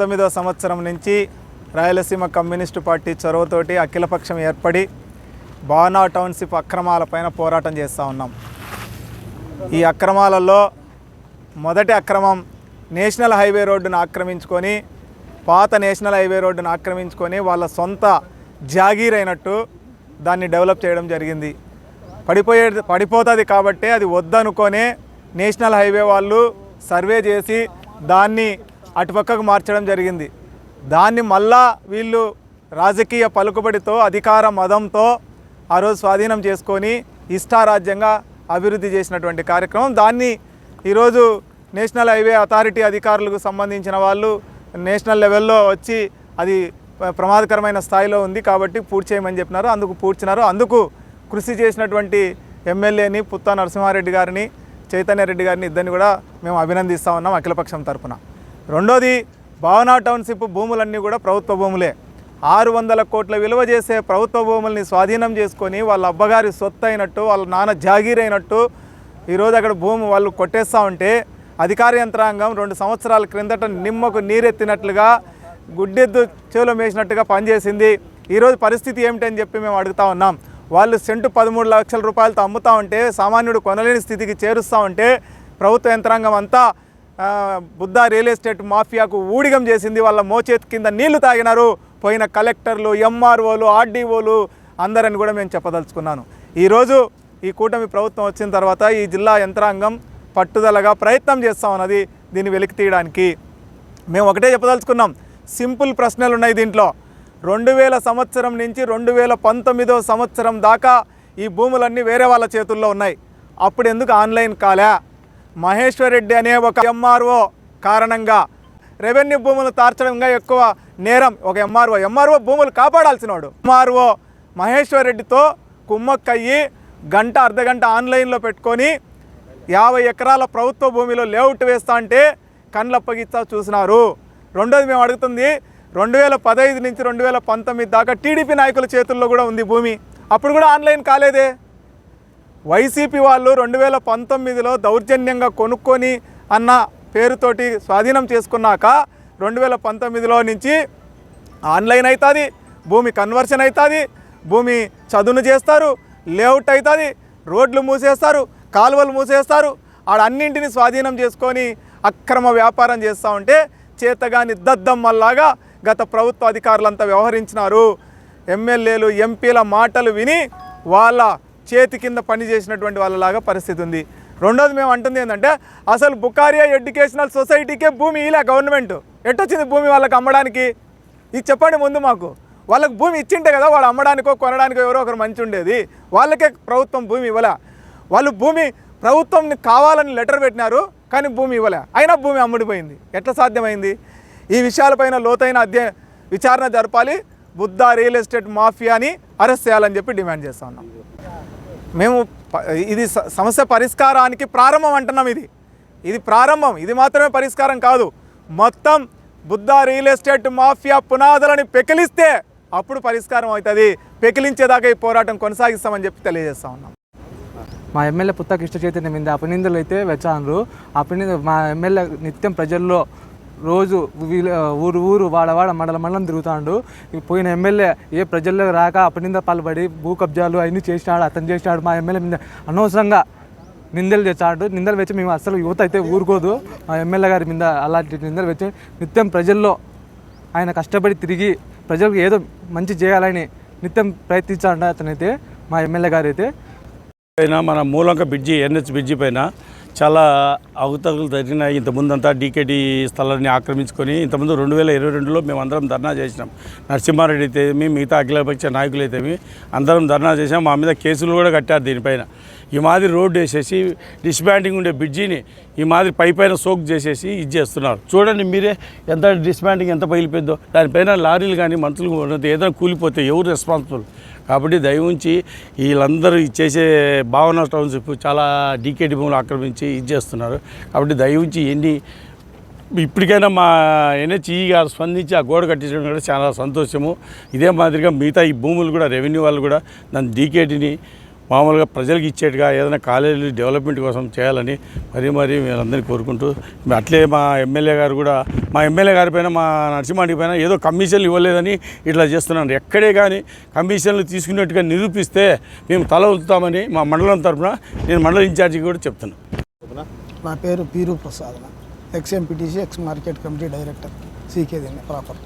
పంతొమ్మిదవ సంవత్సరం నుంచి రాయలసీమ కమ్యూనిస్టు పార్టీ చొరవతోటి అఖిలపక్షం ఏర్పడి బానా టౌన్షిప్ అక్రమాలపైన పోరాటం చేస్తూ ఉన్నాం. ఈ అక్రమాలలో మొదటి అక్రమం నేషనల్ హైవే రోడ్డును ఆక్రమించుకొని పాత నేషనల్ హైవే రోడ్డును ఆక్రమించుకొని వాళ్ళ సొంత జాగీర్ అయినట్టు దాన్ని డెవలప్ చేయడం జరిగింది. పడిపోయే పడిపోతుంది కాబట్టి అది వద్దనుకొనే నేషనల్ హైవే వాళ్ళు సర్వే చేసి దాన్ని అటుపక్కకు మార్చడం జరిగింది. దాన్ని మళ్ళా వీళ్ళు రాజకీయ పలుకుబడితో అధికార మదంతో ఆ రోజు స్వాధీనం చేసుకొని ఇష్టారాజ్యంగా అభివృద్ధి చేసినటువంటి కార్యక్రమం. దాన్ని ఈరోజు నేషనల్ హైవే అథారిటీ అధికారులకు సంబంధించిన వాళ్ళు నేషనల్ లెవెల్లో వచ్చి అది ప్రమాదకరమైన స్థాయిలో ఉంది కాబట్టి పూర్తి చేయమని చెప్పినారు. అందుకు పూడ్చినారు. అందుకు కృషి చేసినటువంటి ఎమ్మెల్యేని పుత్తా నరసింహారెడ్డి గారిని చైతన్య రెడ్డి గారిని ఇద్దరిని కూడా మేము అభినందిస్తూ ఉన్నాం అఖిలపక్షం తరఫున రెండోది భావనా టౌన్షిప్ భూములన్నీ కూడా ప్రభుత్వ భూములే. ఆరు వందల కోట్ల విలువ చేసే ప్రభుత్వ భూముల్ని స్వాధీనం చేసుకొని వాళ్ళ అబ్బగారి సొత్తు అయినట్టు వాళ్ళ నాన్న జాగీర్ అయినట్టు ఈరోజు అక్కడ భూమి వాళ్ళు కొట్టేస్తూ ఉంటే అధికార యంత్రాంగం రెండు సంవత్సరాల క్రిందట నిమ్మకు నీరెత్తినట్లుగా గుడ్డెద్దు చెవులో మేసినట్టుగా పనిచేసింది. ఈరోజు పరిస్థితి ఏమిటని చెప్పి మేము అడుగుతా ఉన్నాం. వాళ్ళు సెంటు పదమూడు లక్షల రూపాయలతో అమ్ముతా ఉంటే సామాన్యుడు కొనలేని స్థితికి చేరుస్తూ ఉంటే ప్రభుత్వ యంత్రాంగం అంతా బుద్ధ రియల్ ఎస్టేట్ మాఫియాకు ఊడిగం చేసింది వాళ్ళ మోచేతి కింద నీళ్ళు తాగినారు. పోయిన కలెక్టర్లు ఎంఆర్ఓలు ఆర్డీఓలు అందరని కూడా మేము చెప్పదలుచుకున్నాను. ఈరోజు ఈ కూటమి ప్రభుత్వం వచ్చిన తర్వాత ఈ జిల్లా యంత్రాంగం పట్టుదలగా ప్రయత్నం చేస్తా ఉన్నది దీన్ని వెలికి తీయడానికి. మేము ఒకటే చెప్పదలుచుకున్నాం. సింపుల్ ప్రశ్నలు ఉన్నాయి దీంట్లో. రెండు వేల సంవత్సరం నుంచి రెండు వేల పంతొమ్మిదో సంవత్సరం దాకా ఈ భూములన్నీ వేరే వాళ్ళ చేతుల్లో ఉన్నాయి. అప్పుడు ఎందుకు ఆన్లైన్ కాలే? మహేశ్వర్ రెడ్డి అనే ఒక ఎంఆర్ఓ కారణంగా రెవెన్యూ భూములు తార్చడంగా ఎక్కువ నేరం ఒక ఎంఆర్ఓ ఎంఆర్ఓ భూములు కాపాడాల్సినవాడు ఎంఆర్ఓ మహేశ్వర్ రెడ్డితో కుమ్మక్కయ్యి గంట అర్ధగంట ఆన్లైన్లో పెట్టుకొని యాభై ఎకరాల ప్రభుత్వ భూమిలో లేఅవుట్ వేస్తా అంటే కండ్లప్పగిస్తా చూసినారు. రెండోది మేము అడుగుతుంది రెండు వేల పదహైదు నుంచి రెండు వేల పంతొమ్మిది దాకా టీడీపీ నాయకుల చేతుల్లో కూడా ఉంది భూమి. అప్పుడు కూడా ఆన్లైన్ కాలేదే. వైసీపీ వాళ్ళు రెండు వేల పంతొమ్మిదిలో దౌర్జన్యంగా కొనుక్కొని అన్న పేరుతోటి స్వాధీనం చేసుకున్నాక రెండు వేల పంతొమ్మిదిలో నుంచి ఆన్లైన్ అవుతుంది భూమి కన్వర్షన్ అవుతుంది భూమి చదును చేస్తారు లేఅవుట్ అవుతుంది రోడ్లు మూసేస్తారు కాలువలు మూసేస్తారు ఆడ అన్నింటిని స్వాధీనం చేసుకొని అక్రమ వ్యాపారం చేస్తూ ఉంటే చేతగాని దద్దమ్మల్లాగా గత ప్రభుత్వ అధికారులంతా వ్యవహరించినారు. ఎమ్మెల్యేలు ఎంపీల మాటలు విని వాళ్ళ చేతి కింద పని చేసినటువంటి వాళ్ళలాగా పరిస్థితి ఉంది. రెండోది మేము అంటుంది ఏంటంటే అసలు బుకారియా ఎడ్యుకేషనల్ సొసైటీకే భూమి ఇలా గవర్నమెంట్. ఎట్టొచ్చింది భూమి వాళ్ళకి అమ్మడానికి? ఇది చెప్పండి ముందు మాకు. వాళ్ళకి భూమి ఇచ్చింటే కదా వాళ్ళు అమ్మడానికో కొనడానికో ఎవరో ఒకరు మంచి ఉండేది. వాళ్ళకే ప్రభుత్వం భూమి ఇవ్వలే. వాళ్ళు భూమి ప్రభుత్వం కావాలని లెటర్ పెట్టినారు కానీ భూమి ఇవ్వలే. అయినా భూమి అమ్ముడిపోయింది. ఎట్లా సాధ్యమైంది? ఈ విషయాలపైన లోతైన అధ్యయ విచారణ జరపాలి. బుద్ధ రియల్ ఎస్టేట్ మాఫియాని అరెస్ట్ చేయాలని చెప్పి డిమాండ్ చేస్తా ఉన్నాం. మేము ప- ఇది సమస్య పరిష్కారానికి ప్రారంభం అంటున్నాం ఇది. ఇది ప్రారంభం. ఇది మాత్రమే పరిష్కారం కాదు. మొత్తం బుద్ధ రియల్ ఎస్టేట్ మాఫియా పునాదులని పెకిలిస్తే అప్పుడు పరిష్కారం అవుతుంది. పెకిలించేదాకా ఈ పోరాటం కొనసాగిస్తామని చెప్పి తెలియజేస్తా ఉన్నాం. మా ఎమ్మెల్యే పుత్త కృష్ణ చైతన్యం మీద అపనిందులు అయితే వెచ్చాను అపనింద మా ఎమ్మెల్యే నిత్యం ప్రజల్లో రోజు వీళ్ళ ఊరు ఊరు వాడవాడ మండల మండలం తిరుగుతాడు. పోయిన ఎమ్మెల్యే ఏ ప్రజల్లో రాక అప్పటింద పాల్పడి భూ కబ్జాలు అవన్నీ చేసినాడు అతను చేసినాడు మా ఎమ్మెల్యే మీద అనవసరంగా నిందలు తెచ్చాడు. నిందలు వచ్చి మేము అసలు యువత అయితే ఊరుకోదు. మా ఎమ్మెల్యే గారి మీద అలాంటి నిందలు వచ్చి నిత్యం ప్రజల్లో ఆయన కష్టపడి తిరిగి ప్రజలకు ఏదో మంచి చేయాలని నిత్యం ప్రయత్నించాడు అతనైతే మా ఎమ్మెల్యే గారు అయితే పైన మన మూలంక బ్రిడ్జి ఎన్హెచ్ బ్రిడ్జి పైన చాలా అవతలు జరిగిన ఇంతకుముందంతా డీకేటీ స్థలాన్ని ఆక్రమించుకొని ఇంతకుముందు రెండు వేల ఇరవై రెండులో మేము అందరం ధర్నా చేసినాం. నరసింహారెడ్డి అయితేమి మిగతా అఖిలపక్ష నాయకులు అయితేమి అందరం ధర్నా చేసాం మా మీద కేసులు కూడా కట్టారు దీనిపైన. ఈ మాదిరి రోడ్డు వేసేసి డిస్బ్యాండింగ్ ఉండే బ్రిడ్జిని ఈ మాదిరి పై పైన సోక్ చేసేసి ఇది చేస్తున్నారు. చూడండి మీరే ఎంత డిస్బ్యాండింగ్ ఎంత పగిలిపోయిందో. దానిపైన లారీలు కానీ మనుషులు ఏదైనా కూలిపోతే ఎవరు రెస్పాన్సిబుల్ కాబట్టి దయ ఉంచి వీళ్ళందరూ ఇచ్చేసే చేసే భావన టౌన్షిప్ చాలా డీకేటీ భూములు ఆక్రమించి ఇది చేస్తున్నారు. కాబట్టి దయ ఉంచి ఎన్ని ఇప్పటికైనా మా ఎన్హెచ్ఈ గారు స్పందించి ఆ గోడ కట్టించడం కూడా చాలా సంతోషము. ఇదే మాదిరిగా మిగతా ఈ భూములు కూడా రెవెన్యూ వాళ్ళు కూడా దాని డీకేటీని మామూలుగా ప్రజలకు ఇచ్చేట్టుగా ఏదైనా కాలేజీలు డెవలప్మెంట్ కోసం చేయాలని మరీ మరీ మీరందరినీ కోరుకుంటూ అట్లే మా ఎమ్మెల్యే గారు కూడా మా ఎమ్మెల్యే గారి పైన మా నర్సింహాడి పైన ఏదో కమిషన్లు ఇవ్వలేదని ఇట్లా చేస్తున్నాను ఎక్కడే కానీ కమిషన్లు తీసుకున్నట్టుగా నిరూపిస్తే మేము తల ఉంచుతామని మా మండలం తరఫున నేను మండల ఇన్ఛార్జికి కూడా చెప్తున్నాను నా పేరు పీరు Prasad ex MPTC ex market committee director CK దీన్ని ప్రాపర్.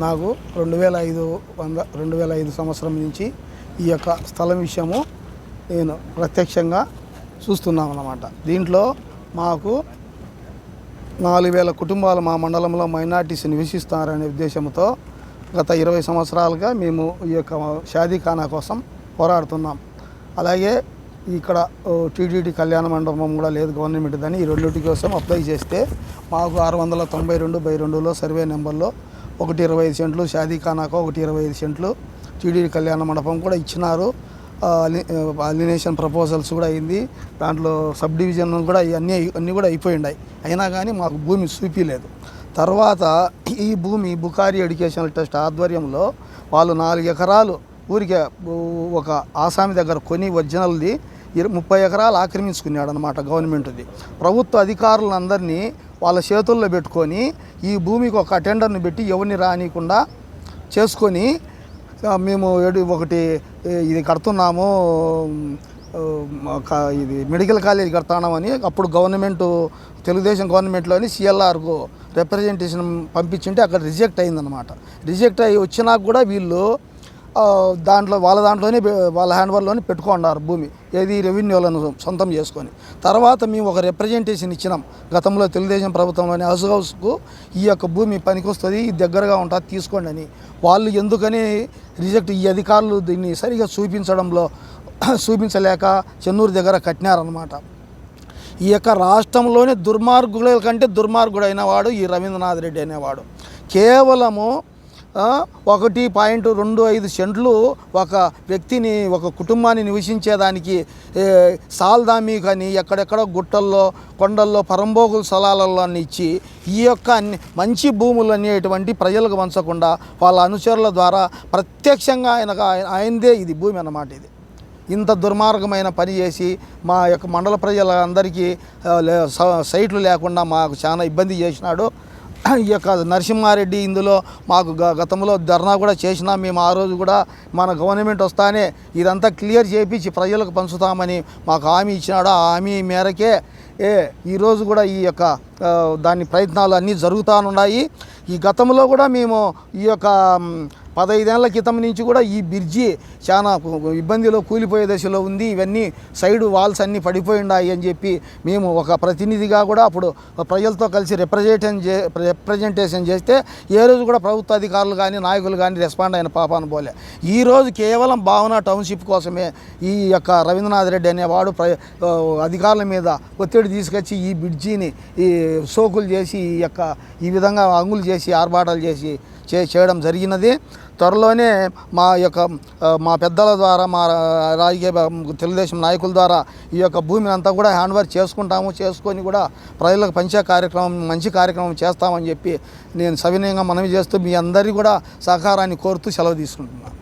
నాకు రెండు వేల ఐదు వంద రెండు వేల ఐదు సంవత్సరం నుంచి ఈ యొక్క స్థలం విషయము నేను ప్రత్యక్షంగా చూస్తున్నాం అన్నమాట దీంట్లో మాకు నాలుగు వేల కుటుంబాలు మా మండలంలో మైనార్టీస్ నివసిస్తారనే ఉద్దేశంతో గత ఇరవై సంవత్సరాలుగా మేము ఈ యొక్క షాదీఖానా కోసం పోరాడుతున్నాం. అలాగే ఇక్కడ టీటీడీ కళ్యాణ మండపం కూడా లేదు గవర్నమెంట్ అని ఈ రెండింటి కోసం అప్లై చేస్తే మాకు ఆరు వందల తొంభై రెండు బై రెండులో సర్వే నెంబర్లో ఒకటి ఇరవై ఐదు సెంట్లు షాదీఖానాకు ఒకటి ఇరవై ఐదు సెంట్లు టీడీ కళ్యాణ మండపం కూడా ఇచ్చినారు. అలినేషన్ ప్రపోజల్స్ కూడా అయింది. దాంట్లో సబ్ డివిజన్ కూడా అన్నీ అన్నీ కూడా అయిపోయినాయి అయినా కానీ మాకు భూమి చూపించలేదు తర్వాత ఈ భూమి బుకారి ఎడ్యుకేషనల్ ట్రస్ట్ ఆధ్వర్యంలో వాళ్ళు నాలుగు ఎకరాలు ఊరికే ఒక ఆసామి దగ్గర కొని ఒరిజినల్ది ముప్పై ఎకరాలు ఆక్రమించుకున్నాడు అనమాట గవర్నమెంట్ది. ప్రభుత్వ అధికారులందరినీ వాళ్ళ చేతుల్లో పెట్టుకొని ఈ భూమికి ఒక అటెండర్ని పెట్టి ఎవరిని రానియకుండా చేసుకొని మేము ఏడు ఒకటి ఇది కడుతున్నాము ఇది మెడికల్ కాలేజ్ కడతామని అప్పుడు గవర్నమెంట్ తెలుగుదేశం గవర్నమెంట్లోని సిఎల్ఆర్కు రిప్రజెంటేషన్ పంపించింటే అక్కడ రిజెక్ట్ అయిందనమాట రిజెక్ట్ అయ్యి వచ్చినాక కూడా వీళ్ళు దాంట్లో వాళ్ళ దాంట్లోనే వాళ్ళ హ్యాండ్ ఓవర్లోనే పెట్టుకున్నారు భూమి ఏది రెవెన్యూలను సొంతం చేసుకొని. తర్వాత మేము ఒక రిప్రజెంటేషన్ ఇచ్చినాం గతంలో తెలుగుదేశం ప్రభుత్వంలోని హౌస్ హౌస్కు ఈ యొక్క భూమి పనికొస్తుంది దగ్గరగా ఉంటుంది తీసుకోండి అని. వాళ్ళు ఎందుకని రిజెక్ట్ ఈ అధికారులు దీన్ని సరిగా చూపించడంలో చూపించలేక చెన్నూరు దగ్గర కట్టినారనమాట ఈ యొక్క రాష్ట్రంలోనే దుర్మార్గుల కంటే దుర్మార్గుడైన వాడు ఈ రవీంద్రనాథ్ రెడ్డి అనేవాడు. కేవలము ఒకటి పాయింట్ రెండు ఐదు సెంట్లు ఒక వ్యక్తిని ఒక కుటుంబాన్ని నివసించేదానికి సాల్దామి కానీ ఎక్కడెక్కడో గుట్టల్లో కొండల్లో పరంబోగుల స్థలాలలో ఇచ్చి ఈ యొక్క అన్ని మంచి భూములు అనేటువంటి ప్రజలకు పంచకుండా వాళ్ళ అనుచరుల ద్వారా ప్రత్యక్షంగా ఆయనకు ఆయనదే ఇది భూమి అన్నమాట ఇది. ఇంత దుర్మార్గమైన పని చేసి మా యొక్క మండల ప్రజలందరికీ లే- స- సైట్లు లేకుండా మాకు చాలా ఇబ్బంది చేసినాడు. ఈ యొక్క నరసింహారెడ్డి ఇందులో మాకు గతంలో ధర్నా కూడా చేసినాం మేము ఆ రోజు కూడా మన గవర్నమెంట్ వస్తానే ఇదంతా క్లియర్ చేపించి ప్రజలకు పంచుతామని మాకు హామీ ఇచ్చినాడు. ఆ హామీ మేరకే ఏ ఈరోజు కూడా ఈ యొక్క దాని ప్రయత్నాలు అన్నీ జరుగుతానున్నాయి ఈ గతంలో కూడా మేము ఈ యొక్క మ్, పదహైదేళ్ళ క్రితం నుంచి కూడా ఈ బ్రిడ్జి చాలా ఇబ్బందిలో కూలిపోయే దశలో ఉంది. ఇవన్నీ సైడ్ వాల్స్ అన్నీ పడిపోయిండాయి అని చెప్పి మేము ఒక ప్రతినిధిగా కూడా అప్పుడు ప్రజలతో కలిసి రిప్రజెంటేషన్ చే రిప్రజెంటేషన్ చేస్తే ఏ రోజు కూడా ప్రభుత్వ అధికారులు కానీ నాయకులు కానీ రెస్పాండ్ అయిన పాపాను పోలే ఈరోజు కేవలం భావన టౌన్షిప్ కోసమే ఈ యొక్క రవీంద్రనాథ్ రెడ్డి అనేవాడు ప్ర అధికారుల మీద ఒత్తిడి తీసుకొచ్చి ఈ బ్రిడ్జిని ఈ సోకులు చేసి ఈ యొక్క ఈ విధంగా అంగులు చేసి ఆర్భాటాలు చేసి చే చేయడం జరిగినది. త్వరలోనే మా యొక్క మా పెద్దల ద్వారా మా రాజకీయ తెలుగుదేశం నాయకుల ద్వారా ఈ యొక్క భూమిని అంతా కూడా హ్యాండ్ ఓవర్ చేసుకుంటాము చేసుకొని కూడా ప్రజలకు పంచే కార్యక్రమం మంచి కార్యక్రమం చేస్తామని చెప్పి నేను సవినయంగా మనవి చేస్తూ మీ అందరికీ కూడా సహకారాన్ని కోరుతూ సెలవు తీసుకుంటున్నాను.